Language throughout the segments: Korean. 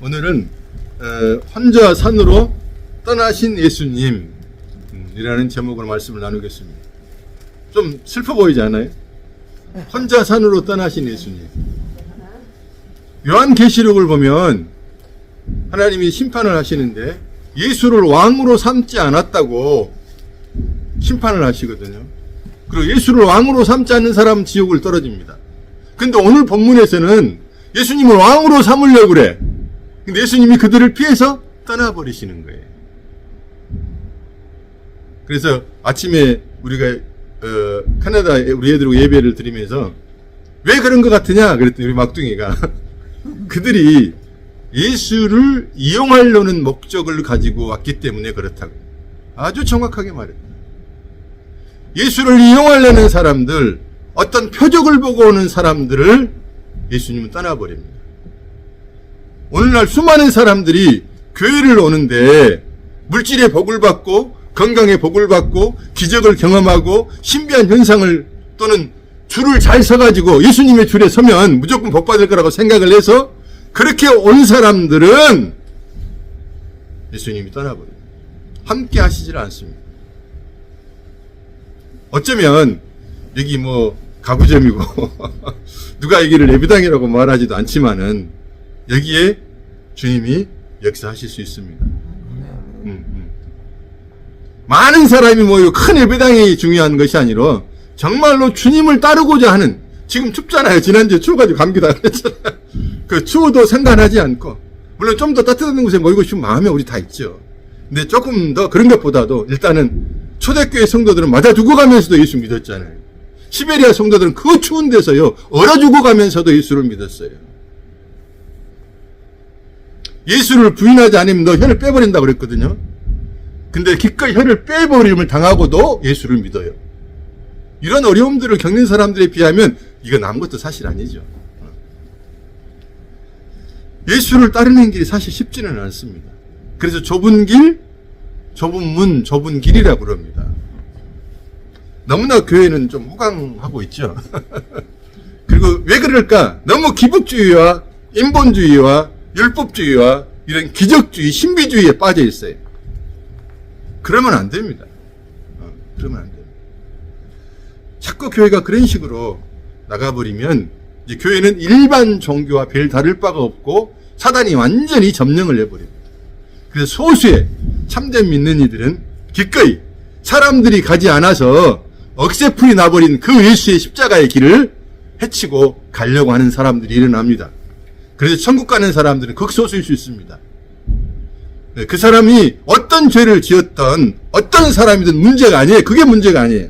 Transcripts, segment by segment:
오늘은 어, 혼자 산으로 떠나신 예수님 음, 이라는 제목으로 말씀을 나누겠습니다. 좀 슬퍼 보이지 않아요? 혼자 산으로 떠나신 예수님. 요한계시록을 보면 하나님이 심판을 하시는데 예수를 왕으로 삼지 않았다고 심판을 하시거든요. 그리고 예수를 왕으로 삼지 않는 사람은 지옥을 떨어집니다. 근데 오늘 본문에서는 예수님을 왕으로 삼으려고 그래. 근데 예수님이 그들을 피해서 떠나버리시는 거예요. 그래서 아침에 우리가 어, 캐나다에 우리 애들하고 예배를 드리면서 왜 그런 것 같으냐 그랬더니 우리 막둥이가 그들이 예수를 이용하려는 목적을 가지고 왔기 때문에 그렇다고 아주 정확하게 말했다. 예수를 이용하려는 사람들, 어떤 표적을 보고 오는 사람들을 예수님은 떠나버립니다. 오늘날 수많은 사람들이 교회를 오는데 물질의 복을 받고 건강의 복을 받고 기적을 경험하고 신비한 현상을 또는 줄을 잘 서가지고 예수님의 줄에 서면 무조건 복 받을 거라고 생각을 해서 그렇게 온 사람들은 예수님이 떠나버립니다. 함께 하시질 않습니다. 어쩌면 여기 뭐 가구점이고 누가 여기를 예배당이라고 말하지도 않지만은 여기에 주님이 역사하실 수 있습니다. 음, 음. 많은 사람이 모이고 큰 예배당이 중요한 것이 아니라 정말로 주님을 따르고자 하는 지금 춥잖아요. 지난주에 추워가지고 감기 다 그랬잖아요. 그 추워도 상관하지 않고 물론 좀 더 따뜻한 곳에 모이고 싶은 마음이 우리 다 있죠. 근데 조금 더 그런 것보다도 일단은 초대교회 성도들은 맞아 죽어가면서도 예수 믿었잖아요. 시베리아 성도들은 그 추운 데서요 얼어 죽어가면서도 예수를 믿었어요. 예수를 부인하지 않으면 너 혀를 빼버린다 그랬거든요. 근데 기꺼이 혀를 빼버림을 당하고도 예수를 믿어요. 이런 어려움들을 겪는 사람들에 비하면 이건 아무것도 사실 아니죠. 예수를 따르는 길이 사실 쉽지는 않습니다. 그래서 좁은 길, 좁은 문, 좁은 길이라고 그럽니다. 너무나 교회는 좀 호강하고 있죠. 그리고 왜 그럴까? 너무 기복주의와 인본주의와 율법주의와 이런 기적주의, 신비주의에 빠져 있어요. 그러면 안 됩니다. 어, 그러면 안 됩니다. 자꾸 교회가 그런 식으로 나가버리면 이제 교회는 일반 종교와 별 다를 바가 없고 사단이 완전히 점령을 해버립니다. 그래서 소수의 참된 믿는 이들은 기꺼이 사람들이 가지 않아서 억세풀이 나버린 그 예수의 십자가의 길을 해치고 가려고 하는 사람들이 일어납니다. 그래서 천국 가는 사람들은 극소수일 수 있습니다. 네, 그 사람이 어떤 죄를 지었던 어떤 사람이든 문제가 아니에요. 그게 문제가 아니에요.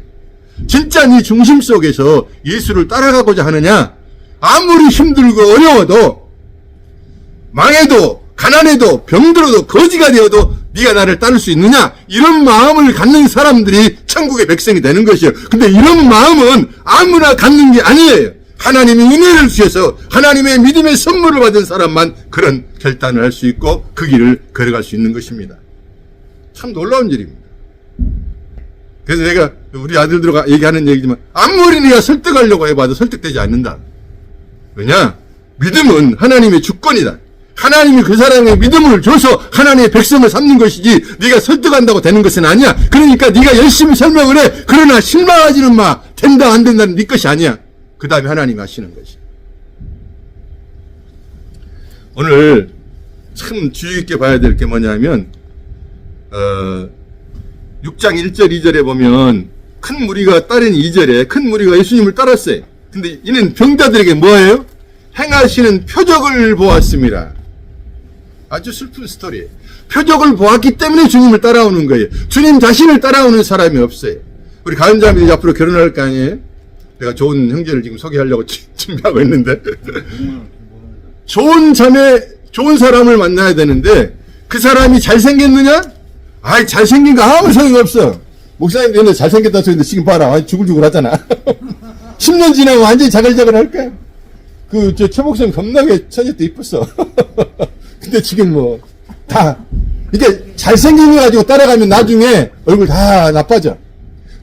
진짜 네 중심 속에서 예수를 따라가고자 하느냐? 아무리 힘들고 어려워도 망해도 가난해도 병들어도 거지가 되어도 네가 나를 따를 수 있느냐? 이런 마음을 갖는 사람들이 천국의 백성이 되는 것이에요. 근데 이런 마음은 아무나 갖는 게 아니에요. 하나님이 은혜를 주셔서 하나님의 믿음의 선물을 받은 사람만 그런 결단을 할 수 있고 그 길을 걸어갈 수 있는 것입니다. 참 놀라운 일입니다. 그래서 내가 우리 아들들과 얘기하는 얘기지만 아무리 네가 설득하려고 해봐도 설득되지 않는다. 왜냐? 믿음은 하나님의 주권이다. 하나님이 그 사람의 믿음을 줘서 하나님의 백성을 삼는 것이지 네가 설득한다고 되는 것은 아니야. 그러니까 네가 열심히 설명을 해. 그러나 실망하지는 마. 된다 안 된다는 네 것이 아니야. 그 다음에 하나님이 하시는 것이. 오늘 참 주의 깊게 봐야 될 게 뭐냐면 어, 6장 1절 2절에 보면 큰 무리가 따른 2절에 큰 무리가 예수님을 따랐어요. 근데 이는 병자들에게 뭐예요? 행하시는 표적을 보았습니다. 아주 슬픈 스토리예요. 표적을 보았기 때문에 주님을 따라오는 거예요. 주님 자신을 따라오는 사람이 없어요. 우리 가은자매들이 앞으로 결혼할 거 아니에요? 내가 좋은 형제를 지금 소개하려고 준비하고 있는데 좋은 자매, 좋은 사람을 만나야 되는데 그 사람이 잘생겼느냐? 아이 잘생긴 거 아무 소용 없어. 목사님도 옛날에 잘생겼다 소리인데 지금 봐라. 완전 죽을죽을 하잖아. 10년 지나고 완전히 자글자글 할까? 그, 저, 최복성 겁나게 처녀 때 이뻤어. 근데 지금 뭐, 다, 이게 잘생긴 거 가지고 따라가면 나중에 얼굴 다 나빠져.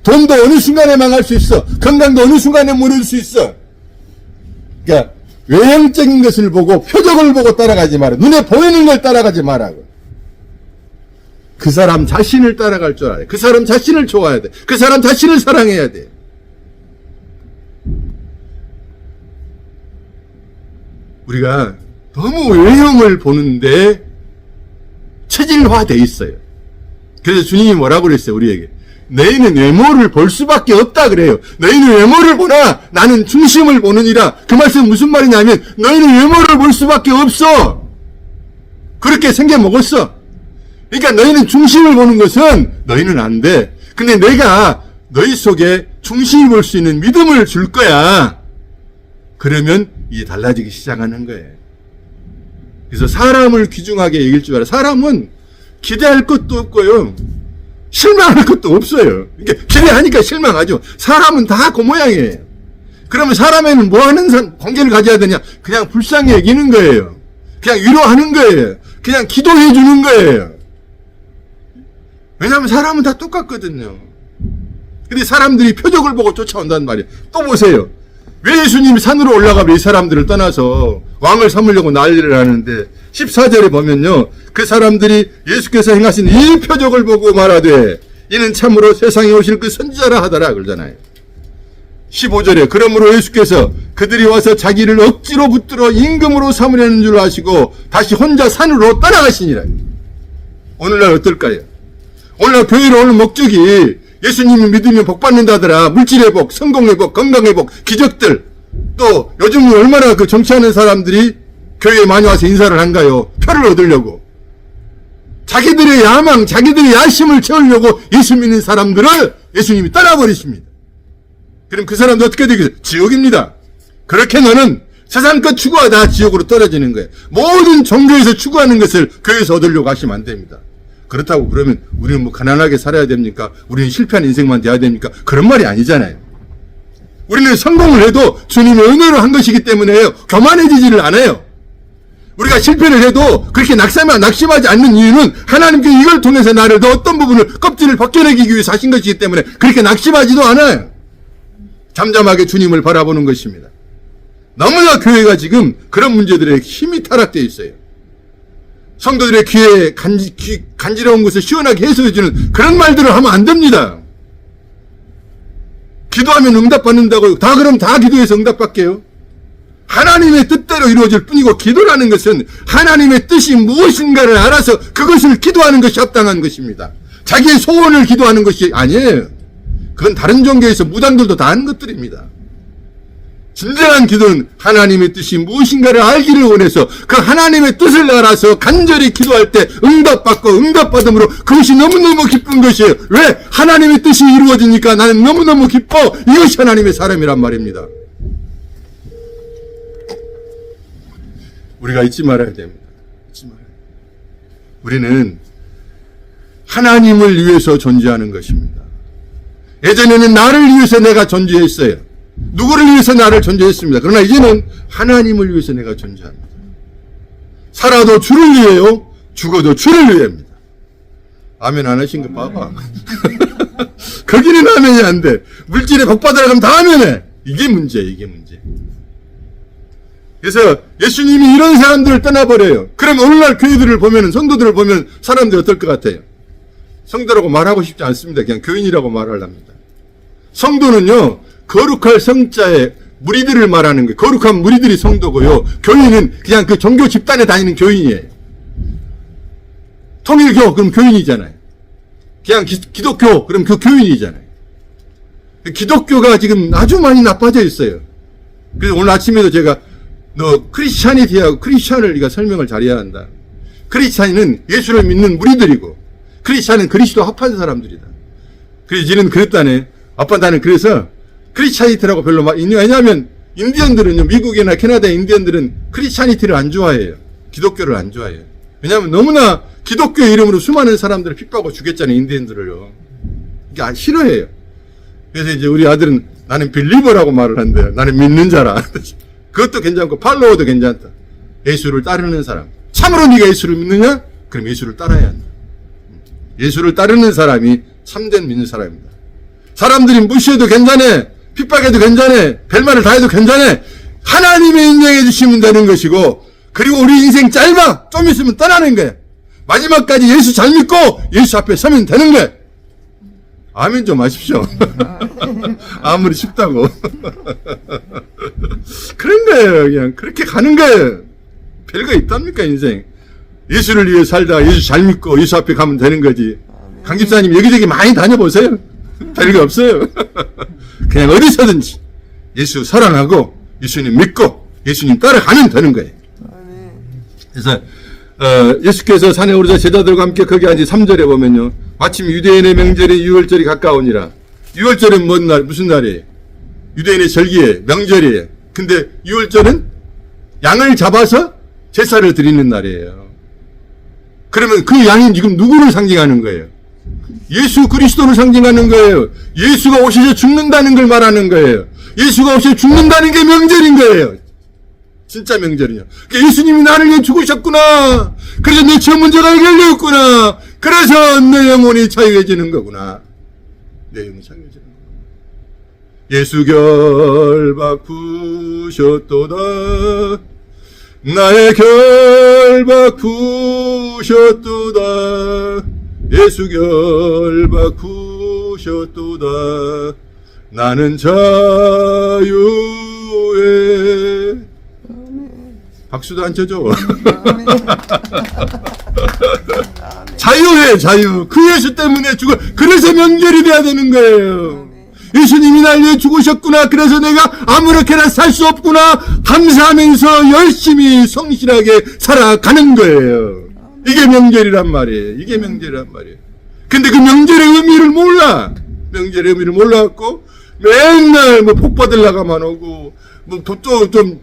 돈도 어느 순간에 망할 수 있어. 건강도 어느 순간에 무너질 수 있어. 그러니까, 외형적인 것을 보고 표적을 보고 따라가지 마라. 눈에 보이는 걸 따라가지 마라고. 그 사람 자신을 따라갈 줄 알아야 돼. 그 사람 자신을 좋아해야 돼. 그 사람 자신을 사랑해야 돼. 우리가 너무 외형을 보는데 체질화돼 있어요. 그래서 주님이 뭐라고 그랬어요, 우리에게? 너희는 외모를 볼 수밖에 없다 그래요. 너희는 외모를 보나 나는 중심을 보느니라. 그 말씀 무슨 말이냐면 너희는 외모를 볼 수밖에 없어. 그렇게 생겨 먹었어. 그러니까 너희는 중심을 보는 것은 너희는 안 돼. 근데 내가 너희 속에 중심을 볼수 있는 믿음을 줄 거야. 그러면 이게 달라지기 시작하는 거예요. 그래서 사람을 귀중하게 여길 줄 알아. 사람은 기대할 것도 없고요. 실망할 것도 없어요. 이게 기대하니까 실망하죠. 사람은 다 그 모양이에요. 그러면 사람에는 뭐 하는 사- 관계를 가져야 되냐? 그냥 불쌍히 여기는 거예요. 그냥 위로하는 거예요. 그냥 기도해 주는 거예요. 왜냐하면 사람은 다 똑같거든요. 근데 사람들이 표적을 보고 쫓아온단 말이에요. 또 보세요. 왜 예수님이 산으로 올라가면 이 사람들을 떠나서 왕을 삼으려고 난리를 하는데 14절에 보면요. 그 사람들이 예수께서 행하신 이 표적을 보고 말하되 이는 참으로 세상에 오실 그 선지자라 하더라 그러잖아요. 15절에 그러므로 예수께서 그들이 와서 자기를 억지로 붙들어 임금으로 삼으려는 줄 아시고 다시 혼자 산으로 떠나가시니라. 오늘날 어떨까요? 오늘날 교회로 오는 목적이 예수님을 믿으면 복 받는다더라. 물질의 복, 성공의 복, 건강의 복, 기적들. 또 요즘 얼마나 그 정치하는 사람들이 교회에 많이 와서 인사를 한가요? 표를 얻으려고. 자기들의 야망, 자기들의 야심을 채우려고 예수 믿는 사람들을 예수님이 떠나버리십니다. 그럼 그 사람도 어떻게 되겠어요? 지옥입니다. 그렇게 너는 세상 것 추구하다 지옥으로 떨어지는 거예요. 모든 종교에서 추구하는 것을 교회에서 얻으려고 하시면 안 됩니다. 그렇다고 그러면 우리는 뭐 가난하게 살아야 됩니까? 우리는 실패한 인생만 돼야 됩니까? 그런 말이 아니잖아요. 우리는 성공을 해도 주님의 은혜로 한 것이기 때문에요. 교만해지지를 않아요. 우리가 실패를 해도 그렇게 낙심하, 낙심하지 않는 이유는 하나님께 이걸 통해서 나를 더 어떤 부분을 껍질을 벗겨내기 위해서 하신 것이기 때문에 그렇게 낙심하지도 않아요. 잠잠하게 주님을 바라보는 것입니다. 너무나 교회가 지금 그런 문제들에 힘이 타락되어 있어요. 성도들의 귀에 간지, 귀, 간지러운 것을 시원하게 해소해주는 그런 말들을 하면 안 됩니다. 기도하면 응답받는다고 다 그럼 다 기도해서 응답받게요. 하나님의 뜻대로 이루어질 뿐이고 기도라는 것은 하나님의 뜻이 무엇인가를 알아서 그것을 기도하는 것이 합당한 것입니다. 자기의 소원을 기도하는 것이 아니에요. 그건 다른 종교에서 무당들도 다 하는 것들입니다. 진정한 기도는 하나님의 뜻이 무엇인가를 알기를 원해서 그 하나님의 뜻을 알아서 간절히 기도할 때 응답받고 응답받음으로 그것이 너무너무 기쁜 것이에요. 왜? 하나님의 뜻이 이루어지니까 나는 너무너무 기뻐. 이것이 하나님의 사람이란 말입니다. 우리가 잊지 말아야 됩니다. 잊지 말아야 돼요. 우리는 하나님을 위해서 존재하는 것입니다. 예전에는 나를 위해서 내가 존재했어요. 누구를 위해서 나를 존재했습니다. 그러나 이제는 하나님을 위해서 내가 존재합니다. 살아도 주를 위해요. 죽어도 주를 위해입니다. 아멘 안 하신 거 봐봐. 거기는 아멘이 안 돼. 물질에 복받으라 그러면 다 아멘해. 이게 문제야, 이게 문제. 그래서 예수님이 이런 사람들을 떠나버려요. 그럼 오늘날 교회들을 보면, 성도들을 보면 사람들이 어떨 것 같아요? 성도라고 말하고 싶지 않습니다. 그냥 교인이라고 말하랍니다. 성도는요, 거룩할 성자의 무리들을 말하는 거예요. 거룩한 무리들이 성도고요. 교인은 그냥 그 종교 집단에 다니는 교인이에요. 통일교, 그럼 교인이잖아요. 그냥 기, 기독교, 그럼 그 교인이잖아요. 기독교가 지금 아주 많이 나빠져 있어요. 그래서 오늘 아침에도 제가 너 크리스찬이티하고 크리스찬을 네가 설명을 잘해야 한다. 크리스찬은 예수를 믿는 무리들이고 크리스찬은 그리스도 합한 사람들이다. 그래서 이제는 그랬다네. 아빠 나는 그래서 크리스찬이티라고 별로 막 왜냐하면 인디언들은요 미국이나 캐나다 인디언들은 크리스찬이티를 안 좋아해요. 기독교를 안 좋아해요. 왜냐하면 너무나 기독교 이름으로 수많은 사람들을 핍박하고 죽였잖아요 인디언들을요. 이게 아, 싫어해요. 그래서 이제 우리 아들은 나는 빌리버라고 말을 한대요. 나는 믿는 자라. 그것도 괜찮고 팔로워도 괜찮다. 예수를 따르는 사람. 참으로 네가 예수를 믿느냐? 그럼 예수를 따라야 한다. 예수를 따르는 사람이 참된 믿는 사람입니다. 사람들이 무시해도 괜찮아. 핍박해도 괜찮아. 별말을 다 해도 괜찮아. 하나님의 인정해 주시면 되는 것이고 그리고 우리 인생 짧아 좀 있으면 떠나는 거야 마지막까지 예수 잘 믿고 예수 앞에 서면 되는 거야 아멘 좀 하십시오 아무리 쉽다고 그런 거예요 그냥. 그렇게 가는 거예요. 별거 있답니까 인생? 예수를 위해 살다 예수 잘 믿고 예수 앞에 가면 되는 거지. 강 집사님 여기저기 많이 다녀보세요. 별거 없어요. 그냥 어디서든지 예수 사랑하고 예수님 믿고 예수님 따라가면 되는 거예요. 그래서 어, 예수께서 산에 오르자 제자들과 함께 거기 앉이 3절에 보면요. 마침 유대인의 명절인 유월절이 가까우니라. 유월절은 뭔 날, 무슨 날이에요? 유대인의 절기에 명절이에요 근데 유월절은 양을 잡아서 제사를 드리는 날이에요 그러면 그 양이 지금 누구를 상징하는 거예요? 예수 그리스도를 상징하는 거예요. 예수가 오셔서 죽는다는 걸 말하는 거예요. 예수가 오셔서 죽는다는 게 명절인 거예요. 진짜 명절이냐. 그러니까 예수님이 나를 위해 죽으셨구나. 그래서 내죄 문제가 해결되었구나. 그래서 내 영혼이 자유해지는 거구나. 내 영혼이 자유해지는 거구나. 예수 결박 부셨도다. 나의 결박 부셨도다. 예수 결박 부셨도다. 나는 자유해. 박수도 안 쳐줘. 자유해, 자유. 그 예수 때문에 죽어. 그래서 명절이 돼야 되는 거예요. 예수님이 날 위해 죽으셨구나. 그래서 내가 아무렇게나 살 수 없구나. 감사하면서 열심히 성실하게 살아가는 거예요. 이게 명절이란 말이에요. 이게 명절이란 말이에요. 근데 그 명절의 의미를 몰라. 명절의 의미를 몰라갖고 맨날 뭐 복 받으려고만 오고 뭐또좀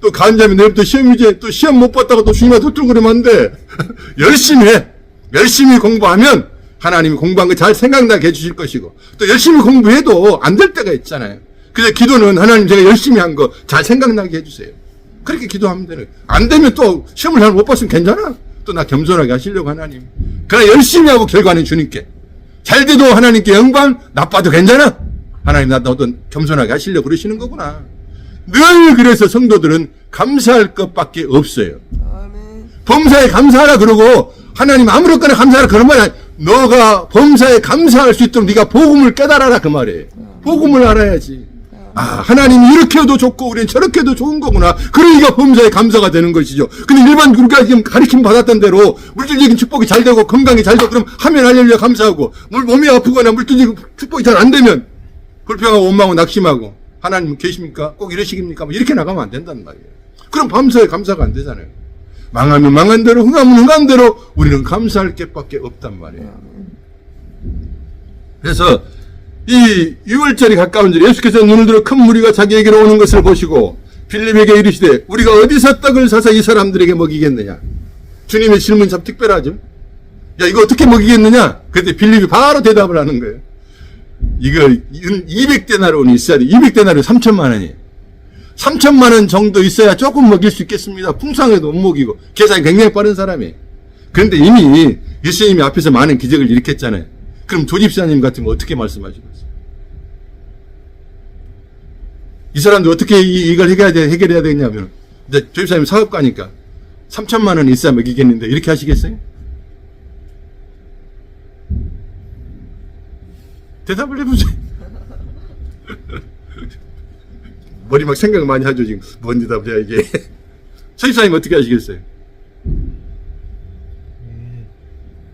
또 간잠이 내일부터 시험이지 또 시험 못 봤다고 또 주님한테 헛들그러면 안 돼. 열심히 해. 열심히 공부하면 하나님이 공부한 거 잘 생각나게 해주실 것이고 또 열심히 공부해도 안 될 때가 있잖아요. 그래서 기도는 하나님 제가 열심히 한 거 잘 생각나게 해주세요. 그렇게 기도하면 되는 거예요. 안 되면 또 시험을 잘 못 봤으면 괜찮아. 또 나 겸손하게 하시려고 하나님. 그러나 열심히 하고 결과는 주님께. 잘 돼도 하나님께 영광, 나빠도 괜찮아. 하나님 나 너도 겸손하게 하시려고 그러시는 거구나. 늘 그래서 성도들은 감사할 것밖에 없어요. 범사에 감사하라 그러고 하나님 아무렇거나 감사하라 그런 말이 아니 너가 범사에 감사할 수 있도록 네가 복음을 깨달아라 그 말이에요. 복음을 알아야지. 아 하나님이 이렇게 해도 좋고 우리는 저렇게 해도 좋은 거구나. 그러니까 범사에 감사가 되는 것이죠. 근데 일반 우리가 지금 가르침 받았던 대로 물질적인 축복이 잘 되고 건강이 잘 되고 그럼 하면 할렐루야 감사하고 물 몸이 아프거나 물질적인 축복이 잘 안 되면 불평하고 원망하고 낙심하고 하나님 계십니까? 꼭 이러시깁니까? 뭐 이렇게 나가면 안 된다는 말이에요. 그럼 밤사에 감사가 안 되잖아요. 망하면 망한 대로, 흥하면 흥한 대로 우리는 감사할 게밖에 없단 말이에요. 그래서 이 6월절이 가까운 줄 예수께서 눈을 들어 큰 무리가 자기에게로 오는 것을 보시고 빌립에게 이르시되 우리가 어디서 떡을 사서 이 사람들에게 먹이겠느냐? 주님의 질문 참 특별하죠. 야 이거 어떻게 먹이겠느냐? 그때 빌립이 바로 대답을 하는 거예요. 이거 200데나리온이 있어야 돼. 200데나리온 3천만 원이에요. 3천만 원 정도 있어야 조금 먹일 수 있겠습니다. 풍성해도 못 먹이고 계산이 굉장히 빠른 사람이에요. 그런데 이미 예수님이 앞에서 많은 기적을 일으켰잖아요. 그럼 조집사님 같으면 어떻게 말씀하시겠어요? 이 사람들 어떻게 이, 걸 해결해야, 돼, 해결해야 되냐면 이제 조집사님 사업가니까 3천만 원 있어야 먹이겠는데 이렇게 하시겠어요? 대답을 해보세요. 머리 막 생각 많이 하죠, 지금. 뭔 대답이야, 이게. 서집사님 어떻게 하시겠어요? 예,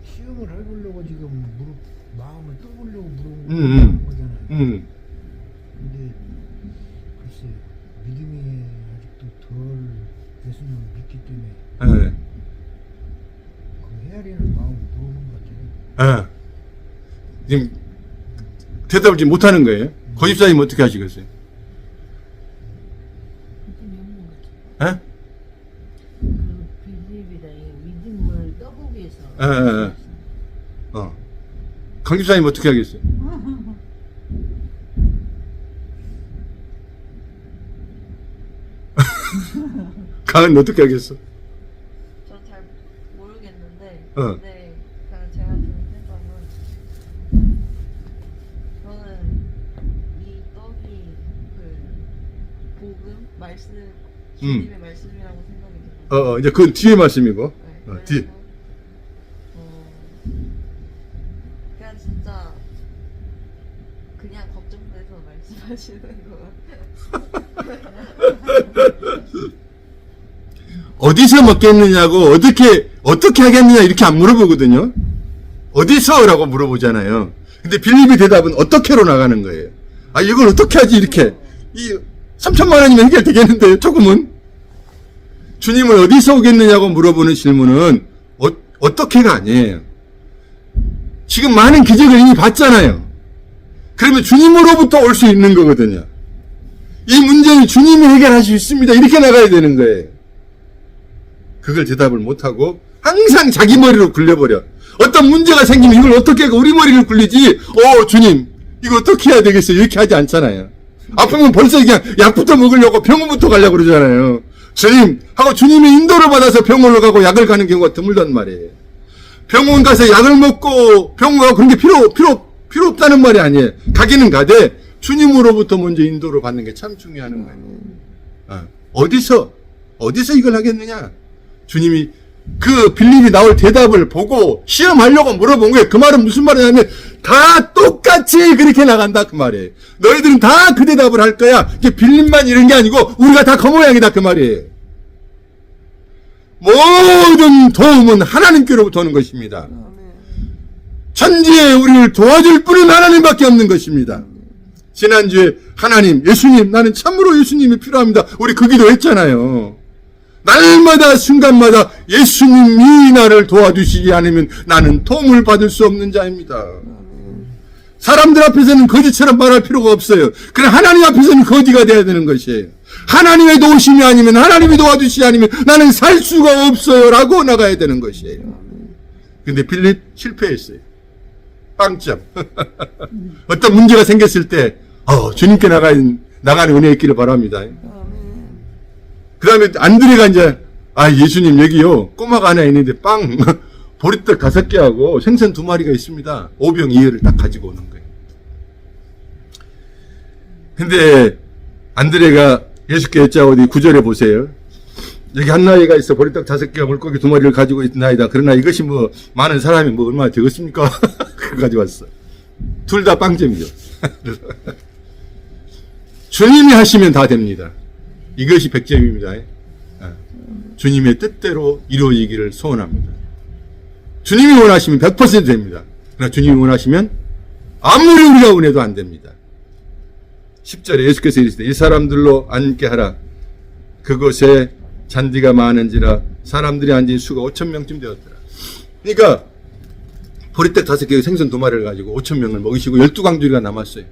시험을 해보려고 지금 무릎, 마음을 떠보려고 물어보는 음, 음. 거잖아요. 음. 근데 글쎄 믿음이 아직도 덜 예수님을 믿기 때문에 예. 그 헤아리는 마음을 모르는 것 같아요. 예. 지금 대답을 지금 못하는 거예요. 고집사님 어떻게 하시겠어요? 예? 그 빌립이라 이 믿음을 떠보기 위해서 예, 예, 예. 어. 강 집사님 어떻게 하겠어요? 강은 어떻게 하겠어? 저 잘 모르겠는데 어. 근데 그냥 제가 드는 생각은 저는 이 떡이 그 복음 말 말씀 음. 주님의 말씀이라고 생각이 들어요. 어, 어, 이제 그건 뒤에 말씀이고. 네, 어. 그래서, 어, 그냥 진짜 그냥 걱정돼서 말씀하시는 거 어디서 먹겠느냐고, 어떻게, 어떻게 하겠느냐, 이렇게 안 물어보거든요. 어디서? 라고 물어보잖아요. 근데 빌립의 대답은 어떻게로 나가는 거예요. 아, 이걸 어떻게 하지, 이렇게. 이, 3천만 원이면 해결되겠는데요, 조금은? 주님을 어디서 오겠느냐고 물어보는 질문은, 어, 어떻게가 아니에요. 지금 많은 기적을 이미 봤잖아요. 그러면 주님으로부터 올 수 있는 거거든요. 이 문제는 주님이 해결할 수 있습니다. 이렇게 나가야 되는 거예요. 그걸 대답을 못하고 항상 자기 머리로 굴려버려. 어떤 문제가 생기면 이걸 어떻게 우리 머리를 굴리지, 어, 주님, 이거 어떻게 해야 되겠어요? 이렇게 하지 않잖아요. 아프면 벌써 그냥 약부터 먹으려고 병원부터 가려고 그러잖아요. 주님, 하고 주님의 인도를 받아서 병원으로 가고 약을 가는 경우가 드물단 말이에요. 병원 가서 약을 먹고 병원 가고 그런 게 필요, 필요, 필요 없다는 말이 아니에요. 가기는 가되 주님으로부터 먼저 인도를 받는 게 참 중요한 거예요. 어, 어디서, 어디서 이걸 하겠느냐? 주님이 그 빌립이 나올 대답을 보고 시험하려고 물어본 거예요. 그 말은 무슨 말이냐면 다 똑같이 그렇게 나간다 그 말이에요. 너희들은 다 그 대답을 할 거야. 이게 빌립만 이런 게 아니고 우리가 다 그 모양이다 그 말이에요. 모든 도움은 하나님께로부터 오는 것입니다. 천지에 우리를 도와줄 분은 하나님밖에 없는 것입니다. 지난주에 하나님, 예수님, 나는 참으로 예수님이 필요합니다. 우리 그 기도 했잖아요. 날마다 순간마다 예수님이 나를 도와주시지 않으면 나는 도움을 받을 수 없는 자입니다. 사람들 앞에서는 거지처럼 말할 필요가 없어요. 그래 하나님 앞에서는 거지가 돼야 되는 것이에요. 하나님의 도우심이 아니면 하나님이 도와주시지 않으면 나는 살 수가 없어요 라고 나가야 되는 것이에요. 근데 빌립 실패했어요. 빵점. 어떤 문제가 생겼을 때 어, 주님께 나가는 나가는 은혜 있기를 바랍니다. 그 다음에 안드레가 이제, 아, 예수님, 여기요, 꼬마가 하나 있는데, 빵, 보리떡 다섯 개하고 생선 두 마리가 있습니다. 오병 이어를 딱 가지고 오는 거예요. 근데, 안드레가 예수께 어디 구절에 보세요. 여기 한 나이가 있어 보리떡 다섯 개와 물고기 두 마리를 가지고 있나이다. 그러나 이것이 뭐, 많은 사람이 뭐 얼마나 되겠습니까? 그거 가지고 왔어. 둘 다 빵점이죠. 주님이 하시면 다 됩니다. 이것이 백점입니다. 아, 주님의 뜻대로 이루어지기를 소원합니다. 주님이 원하시면 100% 됩니다. 그러나 주님이 원하시면 아무리 우리가 원해도 안 됩니다. 10절에 예수께서 이르시되 이 사람들로 앉게 하라. 그곳에 잔디가 많은지라 사람들이 앉은 수가 5천 명쯤 되었더라. 그러니까 보리떡 다섯 개 생선 두 마리를 가지고 5천 명을 먹이시고 12광주리가 남았어요.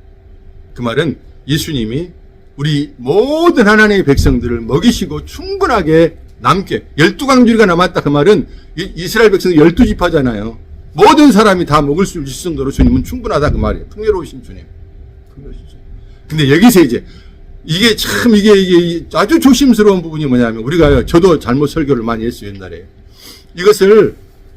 그 말은 예수님이 우리 모든 하나님의 백성들을 먹이시고 충분하게 남게 12광주리가 남았다 그 말은 이- 이스라엘 백성들 12지파잖아요. 모든 사람이 다 먹을 수 있을 정도로 주님은 충분하다 그 말이에요. 풍요로우신 주님. 풍요로우신 주님. 근데 여기서 이제 이게 참 이게 이게 아주 조심스러운 부분이 뭐냐면 우리가 저도 잘못 설교를 많이 했어요 옛날에 이것을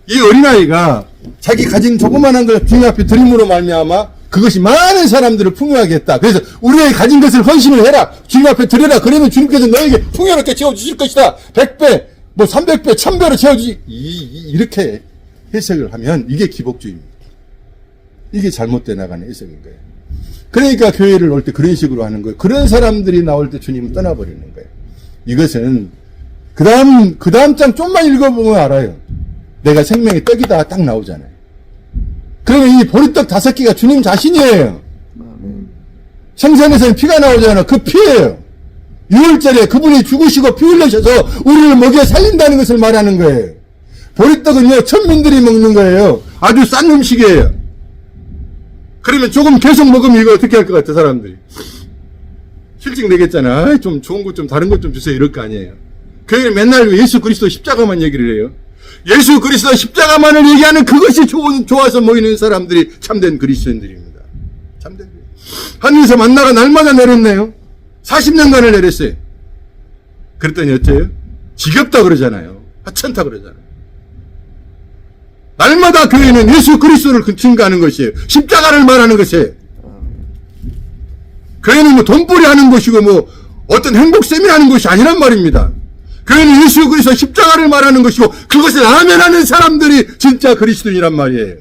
이 어린아이가 자기 가진 조그만한 걸 주님 앞에 드림으로 말미암아 그것이 많은 사람들을 풍요하게 했다. 그래서 우리의 가진 것을 헌신을 해라. 주님 앞에 드려라. 그러면 주님께서 너에게 풍요롭게 채워주실 것이다. 100배, 뭐 300배, 1000배로 채워주지. 이, 이- 이렇게 해석을 하면 이게 기복주의입니다. 이게 잘못돼 나가는 해석인 거예요. 그러니까 교회를 올 때 그런 식으로 하는 거예요. 그런 사람들이 나올 때 주님은 떠나버리는 거예요. 이것은 그 다음, 그 다음 장 좀만 읽어보면 알아요. 내가 생명의 떡이다 딱 나오잖아요. 그러면 이 보리떡 다섯 개가 주님 자신이에요. 생선에서는 피가 나오잖아요. 그 피예요. 6월절에 그분이 죽으시고 피 흘리셔서 우리를 먹여 살린다는 것을 말하는 거예요. 보리떡은요, 천민들이 먹는 거예요. 아주 싼 음식이에요. 그러면 조금 계속 먹으면 이거 어떻게 할 것 같아, 사람들이? 실직 내겠잖아. 좀 좋은 것 좀 다른 것 좀 주세요. 이럴 거 아니에요. 교회는 맨날 예수 그리스도 십자가만 얘기를 해요. 예수 그리스도 십자가만을 얘기하는 그것이 좋은, 좋아서 모이는 사람들이 참된 그리스도인들입니다. 참된. 하늘에서 만나가 날마다 내렸네요. 40년간을 내렸어요. 그랬더니 어째요? 지겹다 그러잖아요. 하찮다 그러잖아요. 날마다 교회는 예수 그리스도를 증거하는 것이에요. 십자가를 말하는 것이에요. 교회는 뭐 돈벌이 하는 것이고 뭐 어떤 행복 세미나는 것이 아니란 말입니다. 교회는 예수 그리스도 십자가를 말하는 것이고 그것을 아멘하는 사람들이 진짜 그리스도인이란 말이에요.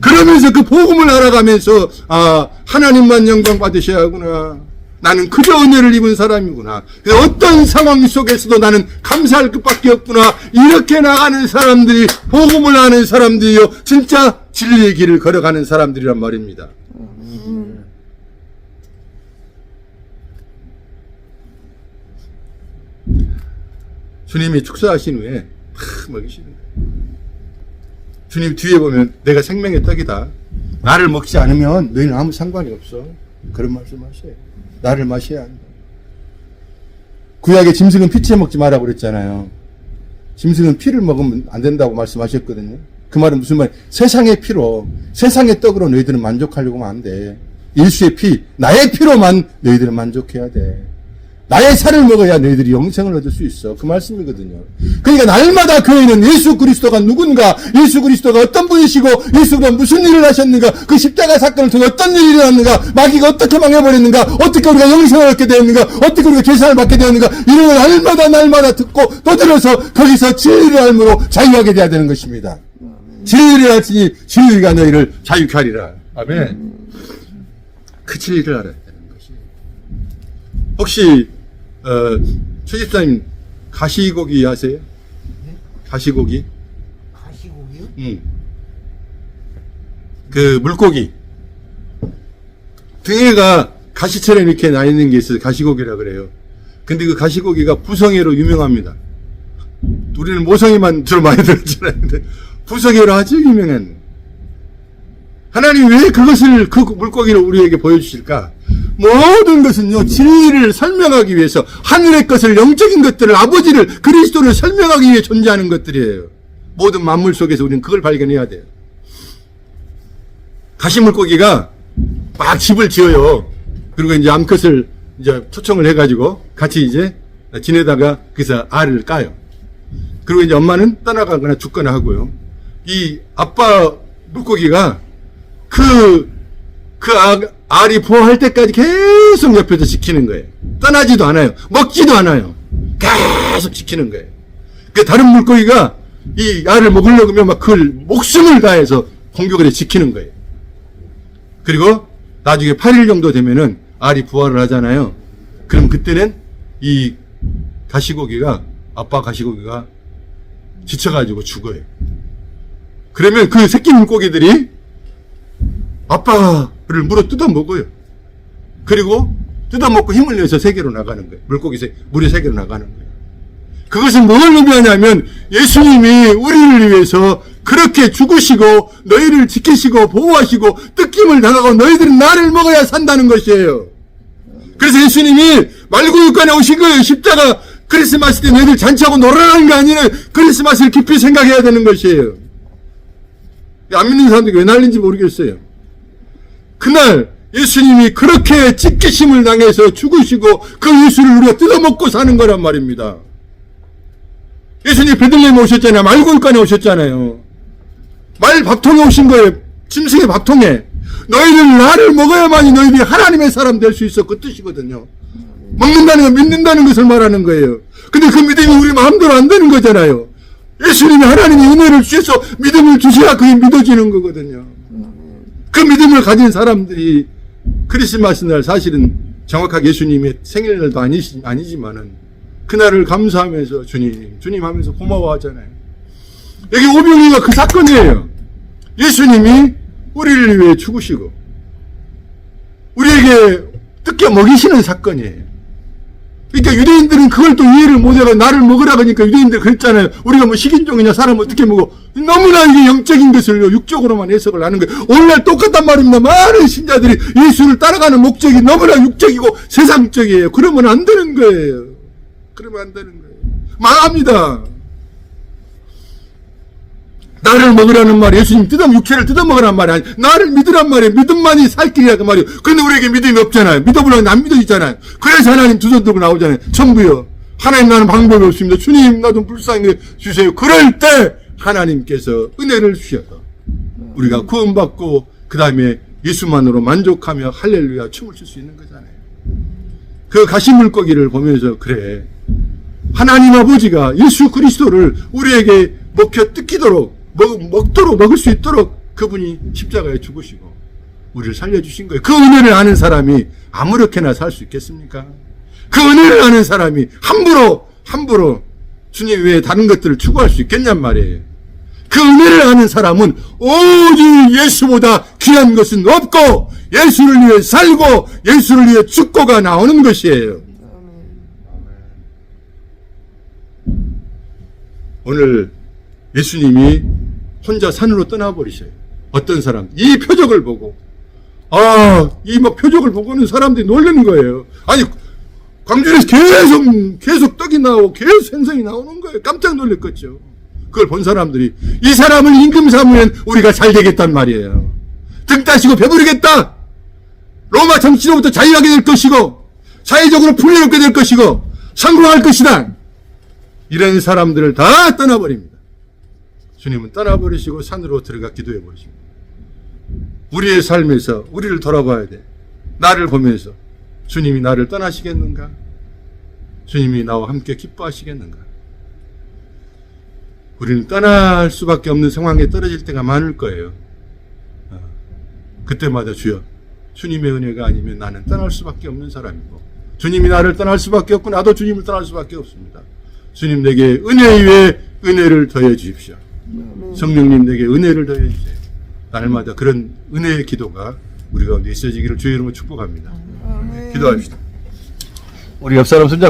그러면서 그 복음을 알아가면서 아 하나님만 영광 받으셔야 하구나. 나는 그저 은혜를 입은 사람이구나. 그 어떤 상황 속에서도 나는 감사할 것밖에 없구나. 이렇게 나가는 사람들이 복음을 아는 사람들이요. 진짜 진리의 길을 걸어가는 사람들이란 말입니다. 주님이 축사하신 후에 팍 먹이시는. 주님 뒤에 보면 내가 생명의 떡이다. 나를 먹지 않으면 너희는 아무 상관이 없어. 그런 말씀 하셔요. 나를 마셔야 한다. 구약의 짐승은 피채 먹지 마라 그랬잖아요. 짐승은 피를 먹으면 안 된다고 말씀하셨거든요. 그 말은 무슨 말? 세상의 피로, 세상의 떡으로 너희들은 만족하려고 하면 안 돼. 일수의 피, 나의 피로만 너희들은 만족해야 돼. 나의 살을 먹어야 너희들이 영생을 얻을 수 있어. 그 말씀이거든요. 그러니까 날마다 교회는 예수 그리스도가 누군가, 예수 그리스도가 어떤 분이시고, 예수가 무슨 일을 하셨는가, 그 십자가 사건을 통해 어떤 일이 일어났는가, 마귀가 어떻게 망해버렸는가, 어떻게 우리가 영생을 얻게 되었는가, 어떻게 우리가 계산을 받게 되었는가, 이런 걸 날마다 날마다 듣고 또 들어서 거기서 진리를 알므로 자유하게 돼야 되는 것입니다. 진리를 알지니 진리가 너희를 자유케 하리라. 아멘. 그 진리를 알아야 되는 것이. 혹시 어, 최 집사님 가시고기 아세요? 가시고기? 가시고기요? 응. 그 물고기 등에가 가시처럼 이렇게 나 있는 게 있어요. 가시고기라 그래요. 근데 그 가시고기가 부성애로 유명합니다. 우리는 모성애만 주로 많이 들었잖아요. 근데 부성애로 아주 유명한. 하나님 왜 그것을 그 물고기를 우리에게 보여주실까? 모든 것은요 진리를 설명하기 위해서 하늘의 것을 영적인 것들을 아버지를 그리스도를 설명하기 위해 존재하는 것들이에요. 모든 만물 속에서 우리는 그걸 발견해야 돼요. 가시물고기가 막 집을 지어요. 그리고 이제 암컷을 이제 초청을 해가지고 같이 이제 지내다가 거기서 알을 까요. 그리고 이제 엄마는 떠나가거나 죽거나 하고요. 이 아빠 물고기가 그, 그 아, 알이 부화할 때까지 계속 옆에서 지키는 거예요. 떠나지도 않아요. 먹지도 않아요. 계속 지키는 거예요. 그 다른 물고기가 이 알을 먹으려고 하면 막 그걸 목숨을 다해서 공격을 해 지키는 거예요. 그리고 나중에 8일 정도 되면은 알이 부화를 하잖아요. 그럼 그때는 이 가시고기가, 아빠 가시고기가 지쳐가지고 죽어요. 그러면 그 새끼 물고기들이 아빠를 물어 뜯어 먹어요. 그리고 뜯어 먹고 힘을 내서 세계로 나가는 거예요. 물고기 세, 물의 세계로 나가는 거예요. 그것은 뭘 의미하냐면 예수님이 우리를 위해서 그렇게 죽으시고 너희를 지키시고 보호하시고 뜯김을 당하고 너희들은 나를 먹어야 산다는 것이에요. 그래서 예수님이 말구육간에 오신 거예요. 십자가 크리스마스 때 너희들 잔치하고 놀아라는 게 아니라 크리스마스를 깊이 생각해야 되는 것이에요. 안 믿는 사람들이 왜 난린지 모르겠어요. 그날 예수님이 그렇게 찢기심을 당해서 죽으시고 그 예수를 우리가 뜯어먹고 사는 거란 말입니다. 예수님 베들레헴에 오셨잖아요. 말골간에 오셨잖아요. 말 밥통에 오신 거예요. 짐승의 밥통에. 너희들 나를 먹어야만이 너희들이 하나님의 사람 될 수 있어. 그 뜻이거든요. 먹는다는 건 믿는다는 것을 말하는 거예요. 근데 그 믿음이 우리 마음대로 안 되는 거잖아요. 예수님이 하나님이 은혜를 주셔서 믿음을 주셔야 그게 믿어지는 거거든요. 그 믿음을 가진 사람들이 크리스마스 날 사실은 정확하게 예수님의 생일날도 아니시, 아니지만은 그날을 감사하면서 주님, 주님 하면서 고마워하잖아요. 여기 오병이가 그 사건이에요. 예수님이 우리를 위해 죽으시고 우리에게 뜯겨 먹이시는 사건이에요. 그러니까 유대인들은 그걸 또 이해를 못해가 나를 먹으라 그러니까 유대인들 그랬잖아요. 우리가 뭐 식인종이냐 사람 어떻게 먹어. 너무나 이게 영적인 것을 육적으로만 해석을 하는 거예요. 오늘날 똑같단 말입니다. 많은 신자들이 예수를 따라가는 목적이 너무나 육적이고 세상적이에요. 그러면 안 되는 거예요. 그러면 안 되는 거예요. 망합니다. 나를 먹으라는 말이 예수님 뜯어 육체를 뜯어 먹으라는 말이 아니 나를 믿으란 말이에요. 믿음만이 살 길이라 그 말이에요. 그런데 우리에게 믿음이 없잖아요. 믿어보려면 안 믿어지잖아요. 그래서 하나님 두 손 들고 나오잖아요. 천부요 하나님 나는 방법이 없습니다. 주님 나 좀 불쌍히 주세요. 그럴 때 하나님께서 은혜를 주셔서 우리가 구원받고 그 다음에 예수만으로 만족하며 할렐루야 춤을 출 수 있는 거잖아요. 그 가시물고기를 보면서 그래. 하나님 아버지가 예수 그리스도를 우리에게 먹혀 뜯기도록 먹, 먹도록 먹을 수 있도록 그분이 십자가에 죽으시고 우리를 살려주신 거예요. 그 은혜를 아는 사람이 아무렇게나 살 수 있겠습니까? 그 은혜를 아는 사람이 함부로 함부로 주님 외에 다른 것들을 추구할 수 있겠냔 말이에요. 그 은혜를 아는 사람은 오직 예수보다 귀한 것은 없고 예수를 위해 살고 예수를 위해 죽고가 나오는 것이에요. 오늘 예수님이 혼자 산으로 떠나버리셔요. 어떤 사람, 이 표적을 보고, 아, 이 막 표적을 보고는 사람들이 놀라는 거예요. 아니, 광주에서 계속, 계속 떡이 나오고 계속 생선이 나오는 거예요. 깜짝 놀랐겠죠. 그걸 본 사람들이, 이 사람을 임금 삼으면 우리가 잘 되겠단 말이에요. 등 따시고 배부르겠다! 로마 정치로부터 자유하게 될 것이고, 사회적으로 풍요롭게 될 것이고, 성공할 것이다! 이런 사람들을 다 떠나버립니다. 주님은 떠나버리시고 산으로 들어가 기도해 버리십니다. 우리의 삶에서 우리를 돌아봐야 돼. 나를 보면서 주님이 나를 떠나시겠는가? 주님이 나와 함께 기뻐하시겠는가? 우리는 떠날 수밖에 없는 상황에 떨어질 때가 많을 거예요. 어, 그때마다 주여, 주님의 은혜가 아니면 나는 떠날 수밖에 없는 사람이고, 주님이 나를 떠날 수밖에 없고, 나도 주님을 떠날 수밖에 없습니다. 주님 내게 은혜 위에 은혜를 더해 주십시오. 성령님 내게 은혜를 더해 주세요. 날마다 그런 은혜의 기도가 우리 가운데 있어지기를 주의 이름으로 축복합니다. 기도합시다. 우리 옆 사람 손잡